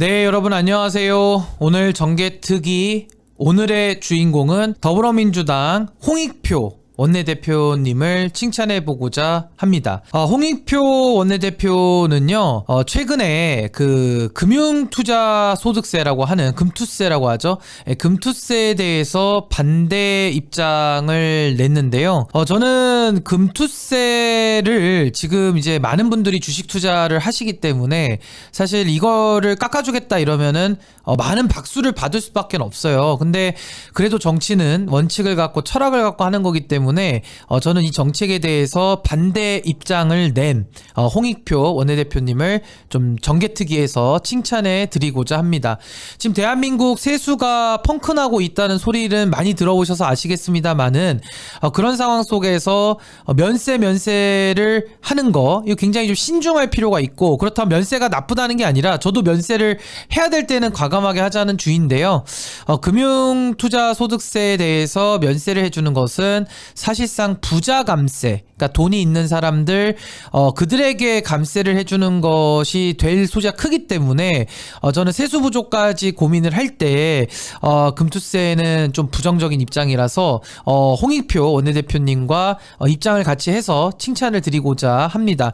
네, 여러분 안녕하세요. 오늘 정개특위 오늘의 주인공은 더불어민주당 홍익표 원내대표님을 칭찬해 보고자 합니다. 어, 홍익표 원내대표는요, 어, 최근에 그 금융투자 소득세라고 하는 금투세라고 하죠. 예, 금투세에 대해서 반대 입장을 냈는데요. 어, 저는 금투세를 지금 이제 많은 분들이 주식 투자를 하시기 때문에 사실 이거를 깎아주겠다 이러면은 어, 많은 박수를 받을 수밖에 없어요. 근데 그래도 정치는 원칙을 갖고 철학을 갖고 하는 거기 때문에 어, 저는 이 정책에 대해서 반대 입장을 낸 어, 홍익표 원내대표님을 좀 정개특위에서 칭찬해 드리고자 합니다. 지금 대한민국 세수가 펑크나고 있다는 소리는 많이 들어오셔서 아시겠습니다만은 어, 그런 상황 속에서 어, 면세 면세를 하는 거 이거 굉장히 좀 신중할 필요가 있고 그렇다면 면세가 나쁘다는 게 아니라 저도 면세를 해야 될 때는 과감하게 하자는 주의인데요. 어, 금융 투자 소득세에 대해서 면세를 해주는 것은 사실상 부자 감세, 그러니까 돈이 있는 사람들 어, 그들에게 감세를 해주는 것이 될 소지가 크기 때문에 어, 저는 세수 부족까지 고민을 할 때 어, 금투세는 좀 부정적인 입장이라서 어, 홍익표 원내대표님과 어, 입장을 같이 해서 칭찬을 드리고자 합니다.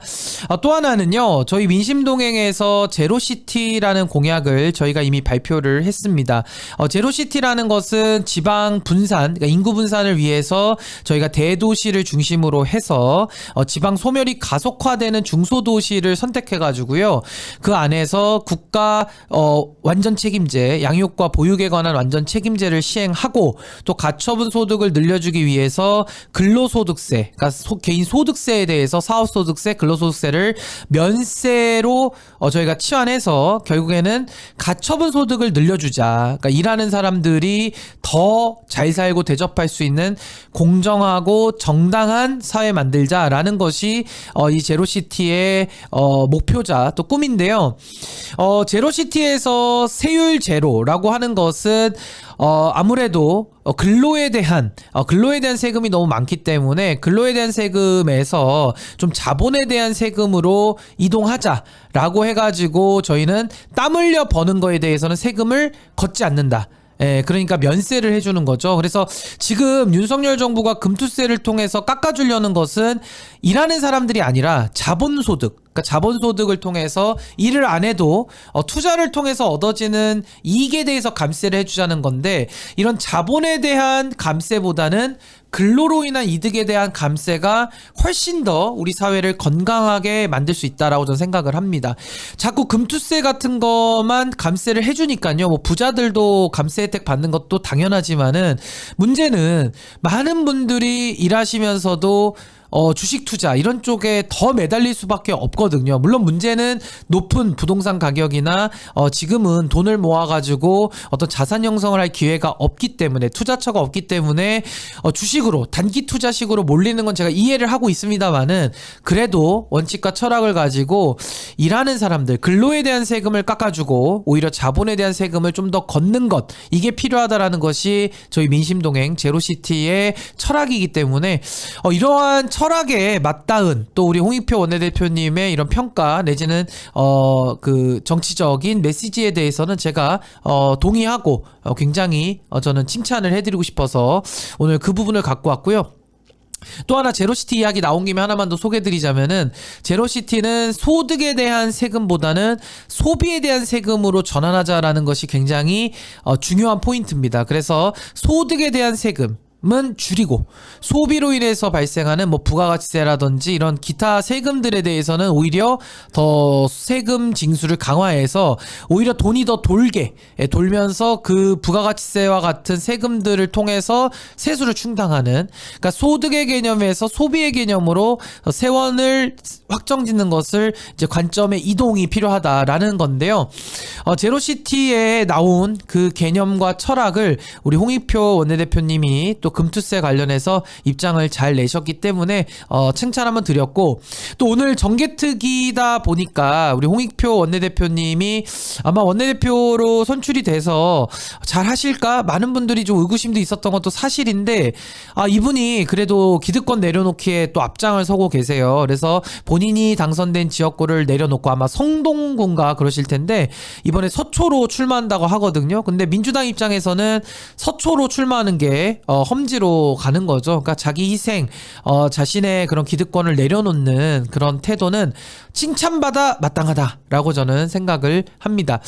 어, 또 하나는요, 저희 민심동행에서 제로시티라는 공약을 저희가 이미 발표를 했습니다. 어, 제로시티라는 것은 지방 분산, 그러니까 인구 분산을 위해서 저희가 대도시를 중심으로 해서 어, 지방 소멸이 가속화되는 중소도시를 선택해가지고요. 그 안에서 국가 어, 완전 책임제, 양육과 보육에 관한 완전 책임제를 시행하고 또 가처분 소득을 늘려주기 위해서 근로소득세, 그러니까 소- 개인 소득세에 대해서 사업소득세, 근로소득세를 면세로 어, 저희가 치환해서 결국에는 가처분 소득을 늘려주자. 그러니까 일하는 사람들이 더 잘 살고 대접할 수 있는 공정 하고 정당한 사회 만들자라는 것이 어, 이 제로시티의 어, 목표자 또 꿈인데요. 어, 제로시티에서 세율 제로라고 하는 것은 어, 아무래도 어, 근로에 대한 어, 근로에 대한 세금이 너무 많기 때문에 근로에 대한 세금에서 좀 자본에 대한 세금으로 이동하자라고 해가지고 저희는 땀 흘려 버는 거에 대해서는 세금을 걷지 않는다. 예, 그러니까 면세를 해주는 거죠. 그래서 지금 윤석열 정부가 금투세를 통해서 깎아주려는 것은 일하는 사람들이 아니라 자본소득, 그러니까 자본소득을 통해서 일을 안 해도 어, 투자를 통해서 얻어지는 이익에 대해서 감세를 해주자는 건데 이런 자본에 대한 감세보다는 근로로 인한 이득에 대한 감세가 훨씬 더 우리 사회를 건강하게 만들 수 있다라고 저는 생각을 합니다. 자꾸 금투세 같은 것만 감세를 해주니까요. 뭐 부자들도 감세 혜택 받는 것도 당연하지만은 문제는 많은 분들이 일하시면서도 어, 주식 투자 이런 쪽에 더 매달릴 수밖에 없거든요. 물론 문제는 높은 부동산 가격이나 어, 지금은 돈을 모아가지고 어떤 자산 형성을 할 기회가 없기 때문에 투자처가 없기 때문에 어, 주식으로 단기 투자식으로 몰리는 건 제가 이해를 하고 있습니다만은 그래도 원칙과 철학을 가지고 일하는 사람들 근로에 대한 세금을 깎아주고 오히려 자본에 대한 세금을 좀 더 걷는 것 이게 필요하다라는 것이 저희 민심동행 제로시티의 철학이기 때문에 어, 이러한 철학에 맞닿은 또 우리 홍익표 원내대표님의 이런 평가 내지는 어 그 정치적인 메시지에 대해서는 제가 어 동의하고 어, 굉장히 어, 저는 칭찬을 해드리고 싶어서 오늘 그 부분을 갖고 왔고요. 또 하나 제로시티 이야기 나온 김에 하나만 더 소개드리자면은 제로시티는 소득에 대한 세금보다는 소비에 대한 세금으로 전환하자라는 것이 굉장히 어, 중요한 포인트입니다. 그래서 소득에 대한 세금 은 줄이고 소비로 인해서 발생하는 뭐 부가가치세라든지 이런 기타 세금들에 대해서는 오히려 더 세금 징수를 강화해서 오히려 돈이 더 돌게 예, 돌면서 그 부가가치세와 같은 세금들을 통해서 세수를 충당하는 그러니까 소득의 개념에서 소비의 개념으로 세원을 확정짓는 것을 이제 관점의 이동이 필요하다라는 건데요. 어, 제로시티에 나온 그 개념과 철학을 우리 홍익표 원내대표님이 또 금투세 관련해서 입장을 잘 내셨기 때문에 어, 칭찬 한번 드렸고 또 오늘 정개특위다 보니까 우리 홍익표 원내대표님이 아마 원내대표로 선출이 돼서 잘 하실까 많은 분들이 좀 의구심도 있었던 것도 사실인데 아 이분이 그래도 기득권 내려놓기에 또 앞장을 서고 계세요. 그래서 본인이 당선된 지역구를 내려놓고 아마 성동군가 그러실 텐데 이번에 서초로 출마한다고 하거든요. 근데 민주당 입장에서는 서초로 출마하는 게 어, 험지로 가는 거죠. 그러니까 자기 희생, 어, 자신의 그런 기득권을 내려놓는 그런 태도는 칭찬받아 마땅하다라고 저는 생각을 합니다.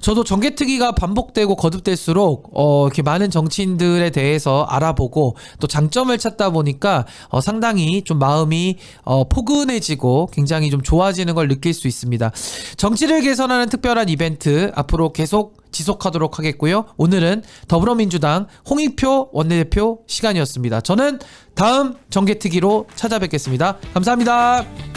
저도 정개특위가 반복되고 거듭될수록 어, 이렇게 많은 정치인들에 대해서 알아보고 또 장점을 찾다 보니까 어, 상당히 좀 마음이 어, 포근해지고 굉장히 좀 좋아지는 걸 느낄 수 있습니다. 정치를 개선하는 특별한 이벤트 앞으로 계속 지속하도록 하겠고요. 오늘은 더불어민주당 홍익표 원내대표 시간이었습니다. 저는 다음 정개특위로 찾아뵙겠습니다. 감사합니다.